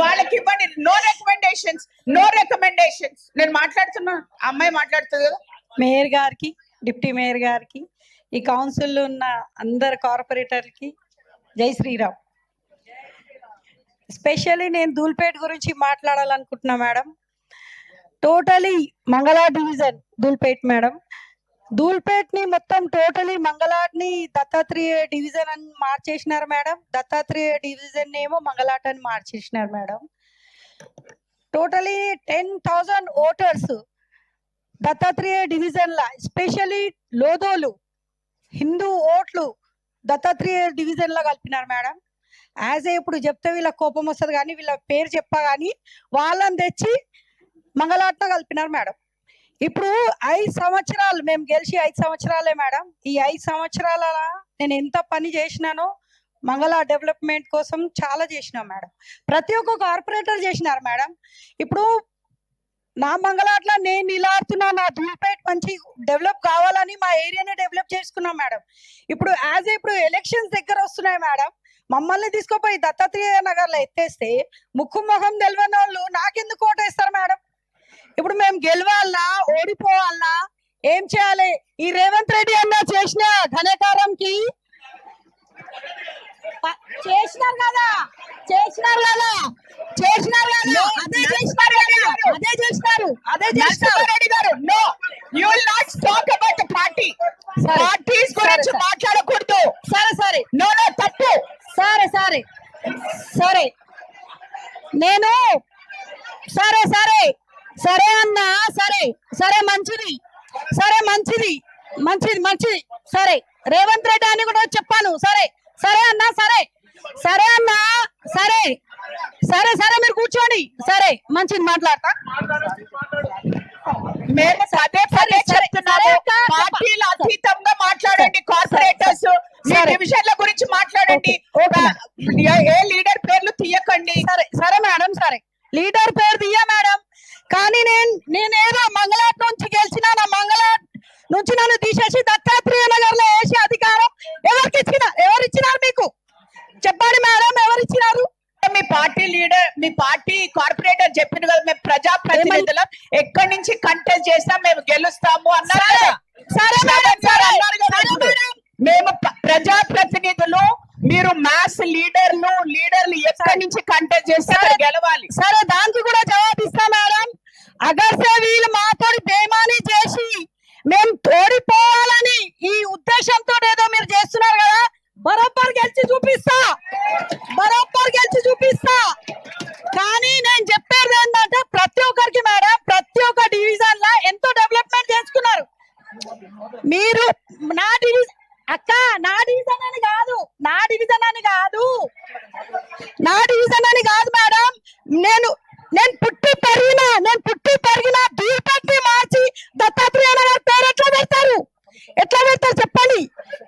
వాళ్ళకి ఇవ్వండి. No recommendations no recommendations నేను మాట్లాడుతున్నా? అమ్మాయి మాట్లాడుతుంది కదా? మేయర్ గారికి డిప్యూటీ మేయర్ గారికి ఈ కౌన్సిల్లో ఉన్న అందరు కార్పొరేటర్కి జై శ్రీరామ్. స్పెషల్లీ నేను ధూల్పేట్ గురించి మాట్లాడాలనుకుంటున్నా madam. Totally Mangalhat division Dhoolpet madam. ధూల్పేట్ని మొత్తం టోటలీ మంగళాట్ని దత్తాత్రేయ డివిజన్ అని మార్చేసినారు మేడం. దత్తాత్రేయ డివిజన్ ఏమో మంగళాట్ అని మార్చేసినారు madam. Totally ten thousand voters Dattatreya division లా ఎస్పెషల్లీ లోదోలు హిందూ ఓట్లు దత్తాత్రేయ డివిజన్లో కలిపినారు మేడం. యాజ్ ఏ ఇప్పుడు చెప్తే వీళ్ళ కోపం వస్తుంది కానీ వీళ్ళ పేరు చెప్పా కానీ వాళ్ళని తెచ్చి మంగళాట్లో కలిపినారు మేడం. ఇప్పుడు ఐదు సంవత్సరాలు మేము గెలిచి ఐదు సంవత్సరాలే మేడం. ఈ ఐదు సంవత్సరాల నేను ఎంత పని చేసినానో మంగళ డెవలప్మెంట్ కోసం చాలా చేసినాం మేడం. ప్రతి ఒక్క కార్పొరేటర్ చేసినారు మేడం. ఇప్పుడు నా మంగళాట్ల నేను నిలాడుతున్నా నా ధూల్పేట్ మంచి డెవలప్ కావాలని మా ఏరియాని డెవలప్ చేసుకున్నాం మేడం. ఇప్పుడు యాజ్ ఇప్పుడు ఎలక్షన్స్ దగ్గర వస్తున్నాయి మేడం. మమ్మల్ని తీసుకుపోయి దత్తాత్రేయ నగర్లో ఎత్తేస్తే ముక్కు ముఖం తెలియని వాళ్ళు నాకెందుకు ఓటేస్తారు మేడం? ఇప్పుడు మేము గెలవాలనా? ఓడిపోవాలనా? ఏం చేయాలి? ఈ రేవంత్ రెడ్డి అన్న చేసిన ఘనకారంకి చేసినారు కదా? చేసినారు కదా? చేసినారు కదా? అదే చేసినారు అదే చేసినారు. అదే చేసినారు. నరసింహారెడ్డి గారు no you will not talk about party. Parties గురించి. మాట్లాడకూడదు. సరే సరే. నో నో తప్పు. సరే. సరే. సరే. నేను సరే సరే. సరే అన్నా సరే సరే మంచిది సరే మంచిది మంచిది మంచిది సరే. రేవంత్ రెడ్డి అని కూడా చెప్పాను సరే సరే అన్నా సరే. సరే అన్నా సరే. సరే సరే మీరు కూర్చోండి సరే. మంచిది మాట్లాడతా. మేము పదే పదే చెప్తున్నాము. పార్టీల అతీతంగా మాట్లాడండి కార్పొరేటర్స్. డివిజన్ల గురించి మాట్లాడండి. ఏ- లీడర్ పేర్లు తీయకండి. సరే సరే మేడం సరే. లీడర్ పేరు మేడం కానీ నేను నేనేదో మంగళాట్ నుంచి గెలిచిన నా మంగళాట్ నుంచి నన్ను తీసేసి దత్తాత్రేయ నగర్లో వేసి అధికారం ఎవరికి ఇచ్చిన? ఎవరు ఇచ్చినారు మీకు? చెప్పండి మేడం ఎవరు ఇచ్చినారు మీ పార్టీ లీడర్ మీ పార్టీ కార్పొరేటర్ చెప్పింది కదా మేము ప్రజా ప్రతినిధులం ఎక్కడి నుంచి కంటెస్ట్ చేసినా మేము గెలుస్తాము అన్నారు సరే. మేము ప్రజా ప్రతినిధులు మీరు మ్యాథ్స్ లీడర్లు లీడర్లు ఎక్కడి నుంచి కంటెస్ట్ చేస్తే గెలవాలి. సరే దానికి కూడా జవాబు ఇస్తా మేడం. అగర్సే వీళ్ళు మాతో బేమాని చేసి మేము తోడిపోవాలని ఈ ఉద్దేశంతో ఏదో మీరు చేస్తున్నారు కదా? బరోబ్బర్ గెలిచి చూపిస్తా! బరోబ్బర్ గెలిచి చూపిస్తా! కానీ నేను చెప్పేది ఏంటంటే ప్రతి ఒక్కరికి మేడం ప్రతి ఒక్క డివిజన్ లా ఎంతో డెవలప్మెంట్ చేసుకున్నారు. మీరు నా డివిజన్ అక్క నా డివిజన్ అని కాదు నా డివిజన్ అని కాదు. నా డివిజన్ అని కాదు మేడం నేను నేను పుట్టి పెరిగిన నేను పుట్టి పెరిగిన దీపక్ని మార్చి దత్తాత్రేయ నగర్ పేరు ఎట్లా పెడతారు? ఎట్లా పెడతారు చెప్పండి?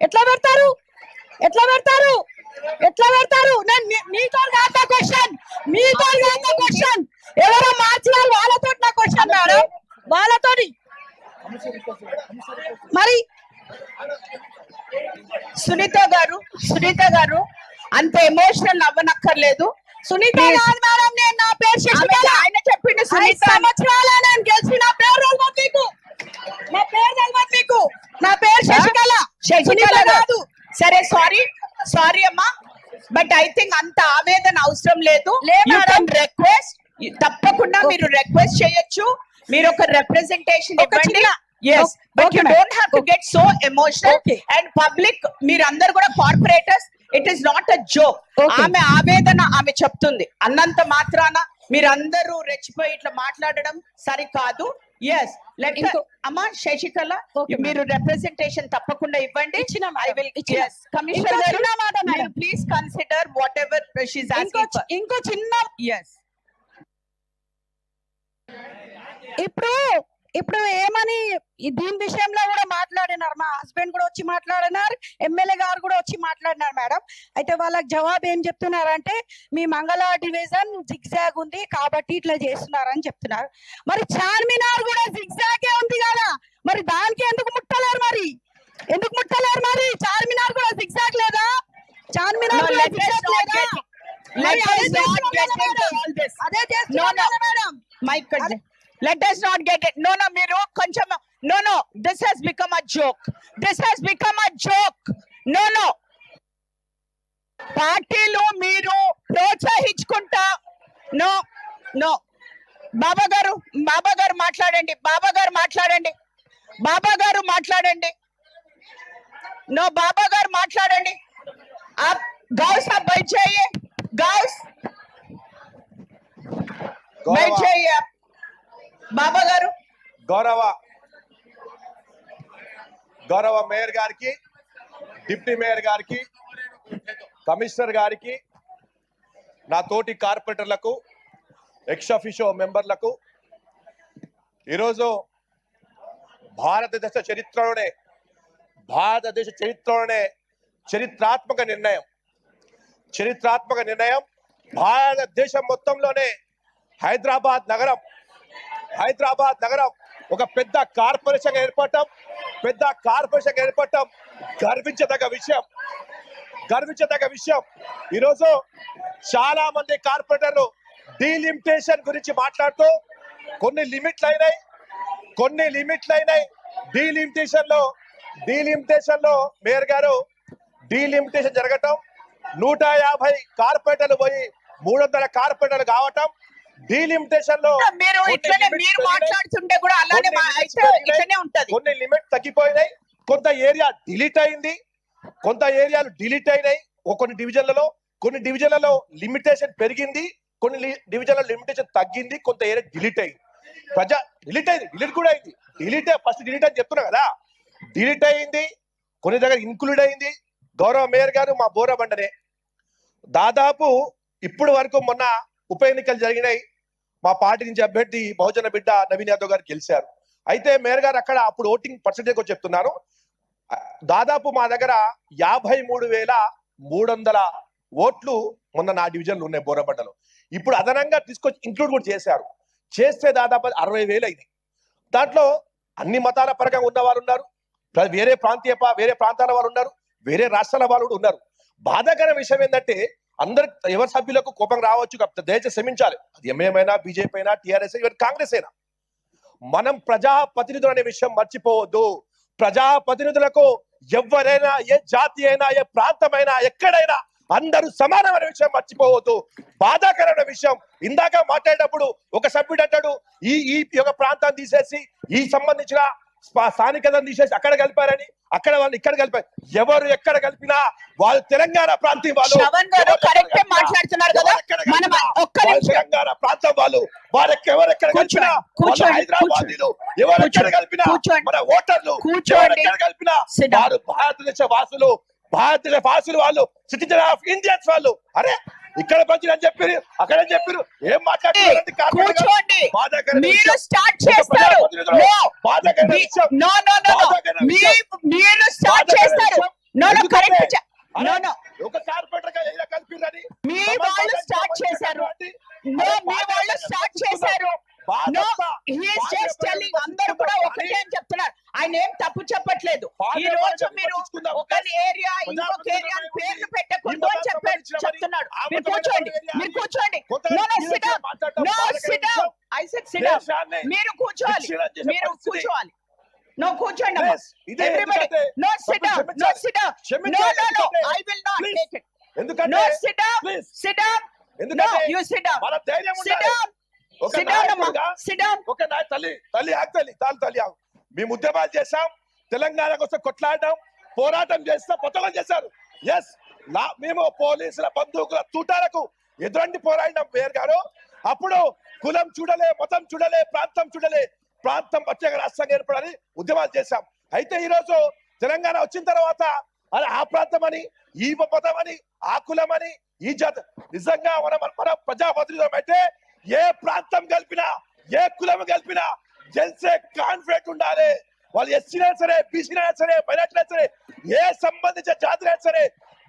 ఎట్లా పెడతారు? ఎట్లా పెడతారు? ఎట్లా పెడతారు? మీతో కాదు క్వశ్చన్ మీతో కాదు క్వశ్చన్ ఎవరో మార్చిన వాళ్ళతో నా క్వశ్చన్ మేడం. వాళ్ళతోటి. మరి సునీత గారు సునీత గారు అంత ఎమోషనల్ అవ్వనక్కర్లేదు. సునీత. కాదు మేడం నేను నా పేరు శశికళ. సంవత్సరాల నేను గెలిచి నా పేరు మీకు. నా పేరు మీకు. నా పేరు శశికళ. శశికళ. కాదు. సరే సారీ సారీ అమ్మా. బట్ ఐ థింక్ అంత ఆవేదన అవసరం లేదు. రిక్వెస్ట్ తప్పకుండా మీరు రిక్వెస్ట్ చేయొచ్చు. మీరు ఒక రిప్రజెంటేషన్ ఇవ్వండి. Yes but you. Don't have to get so emotional. And public మీరందరూ కూడా corporators it is not a joke. ఆమె ఆవేదన ఆమె చెప్తుంది. అన్నంత మాత్రాన మీరందరూ రెచ్చిపోయి ఇట్లా మాట్లాడడం సరికాదు. ఎస్ లెట్ అమ్మా శశికళ మీరు రిప్రజెంటేషన్ తప్పకుండా ఇవ్వండి. కమిషనర్ గారు. ప్లీజ్ కన్సిడర్ వాట్ ఎవర్ ఇంకో చిన్న ఎస్ ఇప్పుడు ఇప్పుడు ఏమని ఈ దీని విషయంలో కూడా మాట్లాడినారు. మా హస్బెండ్ కూడా వచ్చి మాట్లాడినారు. ఎమ్మెల్యే గారు కూడా వచ్చి మాట్లాడినారు మేడం. అయితే వాళ్ళకి జవాబు ఏం చెప్తున్నారంటే మీ మంగళ డివిజన్ జిగ్జాగ్ ఉంది కాబట్టి ఇట్లా చేస్తున్నారని చెప్తున్నారు. మరి చార్మినార్ కూడా జిగ్జాగే ఉంది కదా! మరి దానికి ఎందుకు ముట్టలేరు మరి? ఎందుకు ముట్టలేరు మరి? చార్మినార్ కూడా జిగ్జాగ్ లేదా? చార్మినార్ కూడా లేదా? అదే not చేస్తున్నాం get కదా into మేడం. all this. అదే No, చేస్తున్నాం no. కదా madam Mike, let us not get it. No, no, మీరు కొంచెం no, no. This has become a joke. This has become a joke. No, no. పార్టీలు మీరు ప్రోత్సహించుకుంటా నో నో బాబా గారు బాబా గారు మాట్లాడండి బాబా గారు మాట్లాడండి బాబా గారు మాట్లాడండి నో బాబా గారు మాట్లాడండి आप गाँव साहब बैठ जाइए गाँव बैठ గౌరవ जाइए आप బాబా గారు గౌరవ గౌరవ మేయర్ గారికి డిప్యూటీ మేయర్ గారికి కమిషనర్ గారికి నా తోటి కార్పొరేటర్లకు ఎక్స్ మెంబర్లకు ఈరోజు భారతదేశ చరిత్రలోనే భారతదేశ చరిత్రలోనే చరిత్రాత్మక నిర్ణయం. చరిత్రాత్మక నిర్ణయం భారతదేశం మొత్తంలోనే హైదరాబాద్ నగరం హైదరాబాద్ నగరం ఒక పెద్ద కార్పొరేషన్ ఏర్పడటం పెద్ద కార్పొరేషన్ ఏర్పడటం గర్వించదగ్గ విషయం. గర్వించదగ్గ విషయం. ఈరోజు చాలా మంది కార్పొరేటర్లు డీలిమిటేషన్ గురించి మాట్లాడుతూ కొన్ని లిమిట్లు అయినాయి. కొన్ని లిమిట్లు అయినాయి. డీలిమిటేషన్లో డీలిమిటేషన్లో మేయర్ గారు డీలిమిటేషన్ జరగటం నూట యాభై కార్పొరేటర్లు పోయి మూడు వందల కార్పొరేటర్లు కావటం డీలిమిటేషన్లో మీరు ఇట్లనే మీరు. మాట్లాడుతుంటే కూడా అలానే. ఇట్లనే ఉంటది. కొన్ని లిమిట్ తగ్గిపోయినాయి. కొంత ఏరియా డిలీట్ అయింది. కొంత ఏరియాలు డిలీట్ అయినాయి. కొన్ని డివిజన్లలో కొన్ని డివిజన్లలో లిమిటేషన్ పెరిగింది. కొన్ని డివిజన్ల లిమిటేషన్ తగ్గింది. కొంత ఏరియా డిలీట్ అయింది. ప్రజా డిలీట్ అయింది. డిలీట్ కూడా అయింది. డిలీట్ ఫస్ట్ డిలీట్ అని చెప్తున్నా కదా. డిలీట్ అయింది. కొన్ని దగ్గర ఇన్క్లూడ్ అయింది. గౌరవ మేయర్ గారు మా బోరా బండనే. దాదాపు ఇప్పుడు వరకు మొన్న ఉప ఎన్నికలు జరిగినాయి. మా పార్టీ నుంచి అభ్యర్థి బహుజన బిడ్డ నవీన్ యాదవ్ గారు గెలిచారు. అయితే మేయర్ గారు అక్కడ అప్పుడు ఓటింగ్ పర్సెంటేజ్ కూడా చెప్తున్నాను దాదాపు మా దగ్గర యాభై మూడు వేల మూడు వందల ఓట్లు మొన్న నా డివిజన్లు ఉన్నాయి బోరబడ్డలో ఇప్పుడు అదనంగా తీసుకొచ్చి ఇంక్లూడ్ కూడా చేశారు. చేస్తే దాదాపు అరవై వేలు అయింది దాంట్లో అన్ని మతాల పరంగా ఉన్న వారు ఉన్నారు. వేరే ప్రాంతీయ ప- వేరే ప్రాంతాల వారు ఉన్నారు. వేరే రాష్ట్రాల వాళ్ళు కూడా ఉన్నారు. బాధాకర విషయం ఏంటంటే అందరు ఎవరి సభ్యులకు కోపం రావచ్చు కాకపోతే దయచేసి క్షమించాలి. అది ఎంఏమైనా బీజేపీ అయినా టీఆర్ఎస్ ఈవెన్ కాంగ్రెస్ అయినా. మనం ప్రజాప్రతినిధులు అనే విషయం మర్చిపోవద్దు. ప్రజాప్రతినిధులకు ఎవరైనా ఏ జాతి అయినా ఏ ప్రాంతమైనా ఎక్కడైనా అందరూ సమానమైన విషయం మర్చిపోవద్దు. బాధాకరమైన విషయం. ఇందాక మాట్లాడేటప్పుడు ఒక సభ్యుడు అంటాడు ఈ ఈ యొక్క ప్రాంతాన్ని తీసేసి ఈ సంబంధించిన స్థానికతను తీసేసి అక్కడ కలిపారని అక్కడ వాళ్ళు ఇక్కడ కలిపారు ఎవరు ఎక్కడ కలిపినా వాళ్ళు తెలంగాణ ప్రాంతీయ వాళ్ళు మాట్లాడుతున్నారు కదా మనం ఒక్క తెలంగాణ ప్రాంతం వాళ్ళు వారికి ఎవరు ఎక్కడ కూర్చోండి, కలిపినా వాళ్ళు కూర్చోండి, హైదరాబాదీలు ఎవరు ఎక్కడ కూర్చోండి, కలిపినా కూర్చోండి. మన ఓటర్లు కూర్చోండి. కలిపినా. వారు భారతదేశ వాసులు భారతదేశ వాసులు వాళ్ళు సిటిజన్ ఆఫ్ ఇండియన్స్ వాళ్ళు అరే ఇక్కడ పంచిన అని చెప్పారు అక్కడ చెప్పారు. ఏం బాధాకరమైన మీరు. స్టార్ట్ చేస్తారు. మీరు స్టార్ట్ చేస్తారు. కరెక్ట్ ఒక కార్పొరేటర్ మీ వాళ్ళు స్టార్ట్ చేశారు. మీ వాళ్ళు స్టార్ట్ చేశారు. నో హీఈస్ జస్ట్ టెల్లింగ్ అందరూ కూడా. ఒకటే అని చెప్తున్నారు. ఆయన ఏం తప్పు చెప్పట్లేదు. ఈ రోజు మీరు. ఒక ఏరియా ఇంకొక ఏరియా పేర్లు? పెట్టకూడదు అని చెప్తున్నారు. ఆ మీరు కూర్చోండి. మీరు కూర్చోండి. No no sit no sit. I said sit మీరు కూర్చోవాలి. మీరు. కూర్చోవాలి. నో కూర్చోండి everybody no sit no. Sit no no no I will not. Take it ఎందుకంటే నో సిట్. సిట్ ఎందుకంటే యు సిట్ డౌన్ మన ధైర్యం ఉండాలి. ఒక తల్లి తల్లి ఆగు తల్లి తాను తల్లి ఆగు. మేము ఉద్యమాలు చేశాం తెలంగాణ కోసం కొట్లాడడం పోరాటం చేస్తాం పతకం చేశారు. ఎస్ నా మేము పోలీసుల బంధువుల తూటాలకు ఎదురండి పోరాడినాం పేరు గారు. అప్పుడు కులం చూడలే మతం చూడలే ప్రాంతం చూడలే ప్రాంతం ప్రత్యేక రాష్ట్రంగా ఏర్పడాలని ఉద్యమాలు చేశాం. అయితే ఈ రోజు తెలంగాణ వచ్చిన తర్వాత అది ఆ ప్రాంతం అని ఈ మతం అని ఆ కులం అని ఈ జాతి నిజంగా మన మన ప్రజాప్రతినిధులం అయితే ఏ ప్రాంతం కలిపినా ఏ కులం కలిపినా జెన్సే కాన్ఫిడెంట్ ఉండాలి. వాళ్ళు ఎస్సీనా సరే బీసీనా సరే మైనార్టీనా సరే ఏ సంబంధించిన జాతినా సరే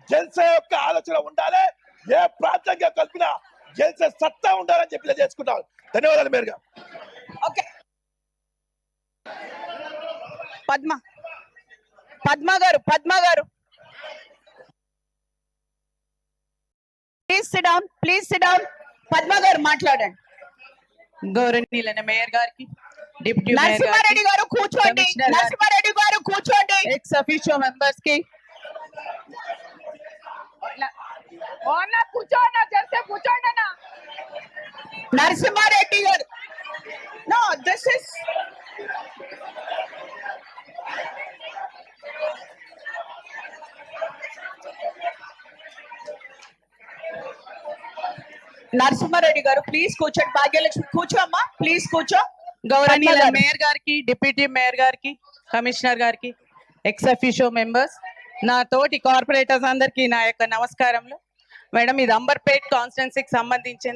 జెన్సే యొక్క ఆలోచన ఉండాలి. ఏ ప్రాంతంగా కలిపినా జెన్సే సత్తా ఉండాలని చెప్పి చేసుకుంటాం ధన్యవాదాలు Meruga okay. Padma. Padma garu Padma garu. Please sit down please sit down Padma garu మాట్లాడండి. గౌరవనీయులైన మేయర్ గారికి డిప్యూటీ మేయర్ నరసింహారెడ్డి గారికి గారు కూర్చోండి. కమిషనర్ గారికి. నరసింహారెడ్డి గారు కూర్చోండి. ఎక్స్ అఫీషియో మెంబర్స్కి నరసింహారెడ్డి గారు నో దిస్ ఇస్ నరసింహారెడ్డి గారు ప్లీజ్ కూర్చోండి. భాగ్యలక్ష్మి కూర్చోమ్మా. ప్లీజ్ కూర్చో. గౌరవనీయుల పద్మ గారు. మేయర్ గారికి డిప్యూటీ మేయర్ గారికి కమిషనర్ గారికి ఎక్స్ అఫీషియో మెంబర్స్ నా తోటి కార్పొరేటర్స్ అందరికీ నా యొక్క నమస్కారములు. మేడం ఇది అంబర్పేట్ కాన్స్టిట్యున్సీకి సంబంధించింది.